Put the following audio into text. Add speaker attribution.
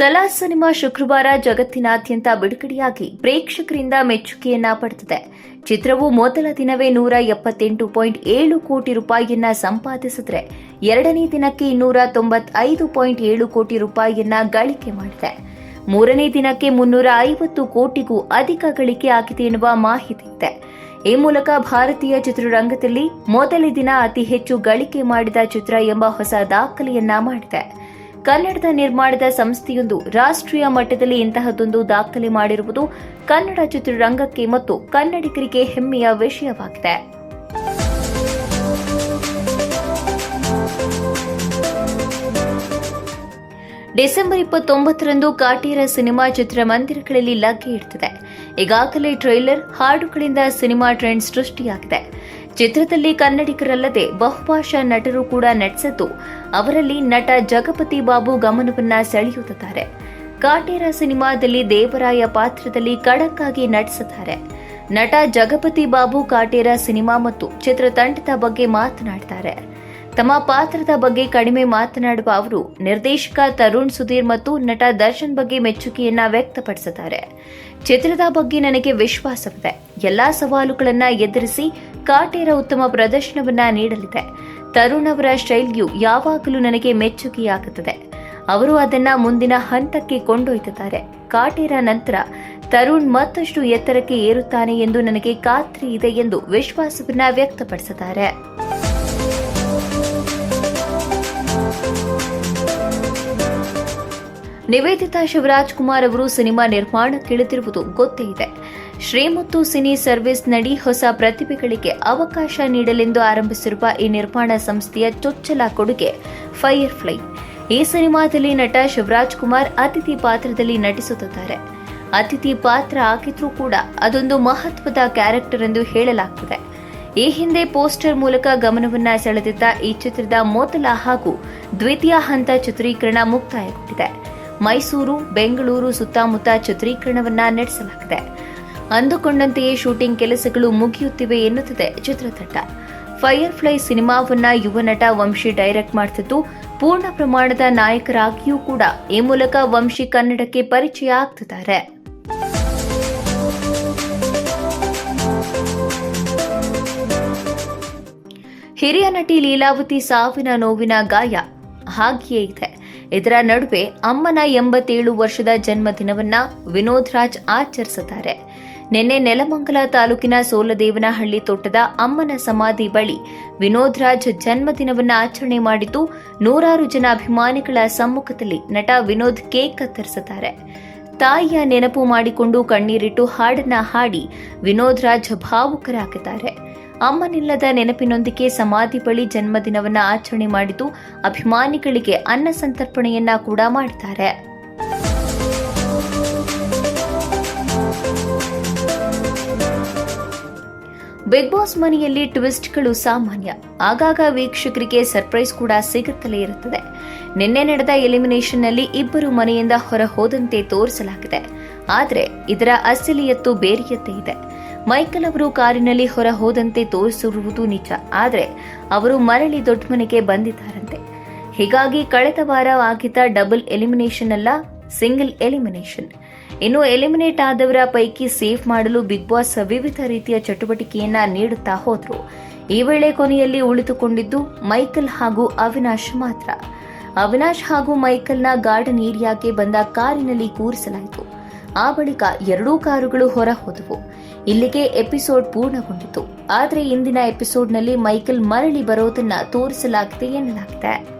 Speaker 1: ಸಲಾ ಸಿನಿಮಾ ಶುಕ್ರವಾರ ಜಗತ್ತಿನಾದ್ಯಂತ ಬಿಡುಗಡೆಯಾಗಿ ಪ್ರೇಕ್ಷಕರಿಂದ ಮೆಚ್ಚುಗೆಯನ್ನ ಪಡೆದಿದೆ. ಚಿತ್ರವು ಮೊದಲ ದಿನವೇ ನೂರ ಎಪ್ಪತ್ತೆಂಟು ಪಾಯಿಂಟ್ ಏಳು ಕೋಟಿ ರೂಪಾಯಿಯನ್ನ ಸಂಪಾದಿಸಿದ್ರೆ ಎರಡನೇ ದಿನಕ್ಕೆ ಇನ್ನೂರ ತೊಂಬತ್ತೈದು ಪಾಯಿಂಟ್ ಏಳು ಕೋಟಿ ರೂಪಾಯಿಯನ್ನ ಗಳಿಕೆ ಮಾಡಿದೆ. ಮೂರನೇ ದಿನಕ್ಕೆ ಮುನ್ನೂರ ಐವತ್ತು ಕೋಟಿಗೂ ಅಧಿಕ ಗಳಿಕೆ ಆಗಿದೆ ಎನ್ನುವ ಮಾಹಿತಿ ಇದೆ. ಈ ಮೂಲಕ ಭಾರತೀಯ ಚಿತ್ರರಂಗದಲ್ಲಿ ಮೊದಲ ದಿನ ಅತಿ ಹೆಚ್ಚು ಗಳಿಕೆ ಮಾಡಿದ ಚಿತ್ರ ಎಂಬ ಹೊಸ ದಾಖಲೆಯನ್ನ ಮಾಡಿದೆ. ಕನ್ನಡದ ನಿರ್ಮಾಣದ ಸಂಸ್ಥೆಯೊಂದು ರಾಷ್ಟ್ರೀಯ ಮಟ್ಟದಲ್ಲಿ ಇಂತಹದೊಂದು ದಾಖಲೆ ಮಾಡಿರುವುದು ಕನ್ನಡ ಚಿತ್ರರಂಗಕ್ಕೆ ಮತ್ತು ಕನ್ನಡಿಗರಿಗೆ ಹೆಮ್ಮೆಯ ವಿಷಯವಾಗಿದೆ. ಡಿಸೆಂಬರ್ ಇಪ್ಪತ್ತೊಂಬತ್ತರಂದು ಕಾಟೇರ ಸಿನಿಮಾ ಚಿತ್ರಮಂದಿರಗಳಲ್ಲಿ ಲಗ್ಗೆ ಇಡ್ತಿದೆ. ಈಗಾಗಲೇ ಟ್ರೈಲರ್ ಹಾಡುಗಳಿಂದ ಸಿನಿಮಾ ಟ್ರೆಂಡ್ ಸೃಷ್ಟಿಯಾಗಿದೆ. ಚಿತ್ರದಲ್ಲಿ ಕನ್ನಡಿಗರಲ್ಲದೆ ಬಹುಭಾಷಾ ನಟರು ಕೂಡ ನಟಿಸಿದ್ದು, ಅವರಲ್ಲಿ ನಟ ಜಗಪತಿ ಬಾಬು ಗಮನವನ್ನ ಸೆಳೆಯುತ್ತಿದ್ದಾರೆ. ಕಾಟೇರ ಸಿನಿಮಾದಲ್ಲಿ ದೇವರಾಯ ಪಾತ್ರದಲ್ಲಿ ಖಡಕ್ ನಟಿಸುತ್ತಾರೆ ನಟ ಜಗಪತಿ ಬಾಬು ಕಾಟೇರ ಸಿನಿಮಾ ಮತ್ತು ಚಿತ್ರತಂಡದ ಬಗ್ಗೆ ಮಾತನಾಡಿದ್ದಾರೆ ತಮ್ಮ ಪಾತ್ರದ ಬಗ್ಗೆ ಕಡಿಮೆ ಮಾತನಾಡುವ ಅವರು, ನಿರ್ದೇಶಕ ತರುಣ್ ಸುಧೀರ್ ಮತ್ತು ನಟ ದರ್ಶನ್ ಬಗ್ಗೆ ಮೆಚ್ಚುಗೆಯನ್ನ ವ್ಯಕ್ತಪಡಿಸಿದ್ದಾರೆ. ಚಿತ್ರದ ಬಗ್ಗೆ ನನಗೆ ವಿಶ್ವಾಸವಿದೆ. ಎಲ್ಲಾ ಸವಾಲುಗಳನ್ನ ಎದುರಿಸಿ ಕಾಟೇರ ಉತ್ತಮ ಪ್ರದರ್ಶನವನ್ನ ನೀಡಲಿದೆ. ತರುಣ್ ಅವರ ಶೈಲಿಯು ಯಾವಾಗಲೂ ನನಗೆ ಮೆಚ್ಚುಗೆಯಾಗುತ್ತದೆ. ಅವರು ಅದನ್ನ ಮುಂದಿನ ಹಂತಕ್ಕೆ ಕೊಂಡೊಯ್ದಿದ್ದಾರೆ. ಕಾಟೇರ ನಂತರ ತರುಣ್ ಮತ್ತಷ್ಟು ಎತ್ತರಕ್ಕೆ ಏರುತ್ತಾನೆ ಎಂದು ನನಗೆ ಖಾತ್ರಿ ಇದೆ ಎಂದು ವಿಶ್ವಾಸವನ್ನ ವ್ಯಕ್ತಪಡಿಸಿದ್ದಾರೆ. ನಿವೇದಿತಾ ಶಿವರಾಜ್ ಕುಮಾರ್ ಅವರು ಸಿನಿಮಾ ನಿರ್ಮಾಣಕ್ಕಿಳಿದಿರುವುದು ಗೊತ್ತೇ ಇದೆ. ಶ್ರೀ ಮತ್ತು ಸಿನಿ ಸರ್ವಿಸ್ ನಡಿ ಹೊಸ ಪ್ರತಿಭೆಗಳಿಗೆ ಅವಕಾಶ ನೀಡಲೆಂದು ಆರಂಭಿಸಿರುವ ಈ ನಿರ್ಮಾಣ ಸಂಸ್ಥೆಯ ಚೊಚ್ಚಲ ಕೊಡುಗೆ ಫೈರ್ ಫ್ಲೈ ಈ ಸಿನಿಮಾದಲ್ಲಿ ನಟ ಶಿವರಾಜ್ ಕುಮಾರ್ ಅತಿಥಿ ಪಾತ್ರದಲ್ಲಿ ನಟಿಸುತ್ತಿದ್ದಾರೆ. ಅತಿಥಿ ಪಾತ್ರ ಆಗಿದ್ರೂ ಕೂಡ ಅದೊಂದು ಮಹತ್ವದ ಕ್ಯಾರೆಕ್ಟರ್ ಎಂದು ಹೇಳಲಾಗ್ತಿದೆ. ಈ ಹಿಂದೆ ಪೋಸ್ಟರ್ ಮೂಲಕ ಗಮನವನ್ನ ಸೆಳೆದಿದ್ದ ಈ ಚಿತ್ರದ ಮೊದಲ ಹಾಗೂ ದ್ವಿತೀಯ ಹಂತ ಚಿತ್ರೀಕರಣ ಮುಕ್ತಾಯಗೊಂಡಿದೆ. ಮೈಸೂರು, ಬೆಂಗಳೂರು ಸುತ್ತಮುತ್ತ ಚಿತ್ರೀಕರಣವನ್ನ ನಡೆಸಲಾಗಿದೆ. ಅಂದುಕೊಂಡಂತೆಯೇ ಶೂಟಿಂಗ್ ಕೆಲಸಗಳು ಮುಗಿಯುತ್ತಿವೆ ಎನ್ನುತ್ತಿದೆ ಚಿತ್ರತಂಡ. ಫೈರ್ ಫ್ಲೈ ಸಿನಿಮಾವನ್ನ ಯುವ ನಟ ವಂಶಿ ಡೈರೆಕ್ಟ್ ಮಾಡ್ತಿದ್ದು, ಪೂರ್ಣ ಪ್ರಮಾಣದ ನಾಯಕರಾಗಿಯೂ ಕೂಡ ಈ ಮೂಲಕ ವಂಶಿ ಕನ್ನಡಕ್ಕೆ ಪರಿಚಯ ಆಗ್ತಿದ್ದಾರೆ. ಹಿರಿಯ ನಟಿ ಲೀಲಾವತಿ ಸಾವಿನ ನೋವಿನ ಗಾಯ ಹಾಗೆಯೇ ಇದೆ. ಇದರ ನಡುವೆ ಅಮ್ಮನ ಎಂಬತ್ತೇಳು ವರ್ಷದ ಜನ್ಮದಿನವನ್ನ ವಿನೋದ್ ರಾಜ್ ಆಚರಿಸಿದ್ದಾರೆ ನಿನ್ನೆ ನೆಲಮಂಗಲ ತಾಲೂಕಿನ ಸೋಲದೇವನಹಳ್ಳಿ ತೋಟದ ಅಮ್ಮನ ಸಮಾಧಿ ಬಳಿ ವಿನೋದ್ ರಾಜ್ ಜನ್ಮದಿನವನ್ನ ಆಚರಣೆ ಮಾಡಿದ್ದು ನೂರಾರು ಜನ ಅಭಿಮಾನಿಗಳ ಸಮ್ಮುಖದಲ್ಲಿ ನಟ ವಿನೋದ್ ಕೇಕ್ ಕತ್ತರಿಸಿದ್ದಾರೆ ತಾಯಿಯ ನೆನಪು ಮಾಡಿಕೊಂಡು ಕಣ್ಣೀರಿಟ್ಟು ಹಾಡನ್ನ ಹಾಡಿ ವಿನೋದ್ ರಾಜ್ ಭಾವುಕರಾಗಿದ್ದಾರೆ. ಅಮ್ಮನಿಲ್ಲದ ನೆನಪಿನೊಂದಿಗೆ ಸಮಾಧಿ ಬಳಿ ಜನ್ಮದಿನವನ್ನ ಆಚರಣೆ ಮಾಡಿದ್ದು ಅಭಿಮಾನಿಗಳಿಗೆ ಅನ್ನ ಸಂತರ್ಪಣೆಯನ್ನ ಕೂಡ ಮಾಡಿದ್ದಾರೆ ಬಿಗ್ ಬಾಸ್ ಮನೆಯಲ್ಲಿ ಟ್ವಿಸ್ಟ್ಗಳು ಸಾಮಾನ್ಯ. ಆಗಾಗ ವೀಕ್ಷಕರಿಗೆ ಸರ್ಪ್ರೈಸ್ ಕೂಡ ಸಿಗುತ್ತಲೇ ಇರುತ್ತದೆ. ನಿನ್ನೆ ನಡೆದ ಎಲಿಮಿನೇಷನ್ನಲ್ಲಿ ಇಬ್ಬರು ಮನೆಯಿಂದ ಹೊರ ಹೋದಂತೆ ತೋರಿಸಲಾಗಿದೆ. ಆದರೆ ಇದರ ಅಸಲಿಯತ್ತು ಬೇರೆಯತ್ತೆ ಇದೆ. ಮೈಕಲ್ ಅವರು ಕಾರಿನಲ್ಲಿ ಹೊರ ಹೋದಂತೆ ತೋರಿಸಿರುವುದು ನಿಜ. ಆದರೆ ಅವರು ಮರಳಿ ದೊಡ್ಡ ಮನೆಗೆ ಬಂದಿದ್ದಾರಂತೆ. ಹೀಗಾಗಿ ಕಳೆದ ವಾರ ಆಗಿದ್ದ ಡಬಲ್ ಎಲಿಮಿನೇಷನ್ ಅಲ್ಲ, ಸಿಂಗಲ್ ಎಲಿಮಿನೇಷನ್. ಇನ್ನು ಎಲಿಮಿನೇಟ್ ಆದವರ ಪೈಕಿ ಸೇಫ್ ಮಾಡಲು ಬಿಗ್ ಬಾಸ್ ವಿವಿಧ ರೀತಿಯ ಚಟುವಟಿಕೆಯನ್ನ ನೀಡುತ್ತಾ ಹೋದ್ರು. ಈ ವೇಳೆ ಕೊನೆಯಲ್ಲಿ ಉಳಿದುಕೊಂಡಿದ್ದು ಮೈಕಲ್ ಹಾಗೂ ಅವಿನಾಶ್ ಮಾತ್ರ. ಅವಿನಾಶ್ ಹಾಗೂ ಮೈಕಲ್ನ ಗಾರ್ಡನ್ ಏರಿಯಾಗೆ ಬಂದ ಕಾರಿನಲ್ಲಿ ಕೂರಿಸಲಾಯಿತು. ಆ ಬಳಿಕ ಎರಡೂ ಕಾರುಗಳು ಹೊರ ಹೋದವು ಇಲ್ಲಿಗೆ ಎಪಿಸೋಡ್ ಪೂರ್ಣಗೊಂಡಿತು. ಆದರೆ ಇಂದಿನ ಎಪಿಸೋಡ್ನಲ್ಲಿ ಮೈಕಲ್ ಮರಳಿ ಬರೋದನ್ನ ತೋರಿಸಲಾಗಿದೆ ಎನ್ನಲಾಗಿದೆ.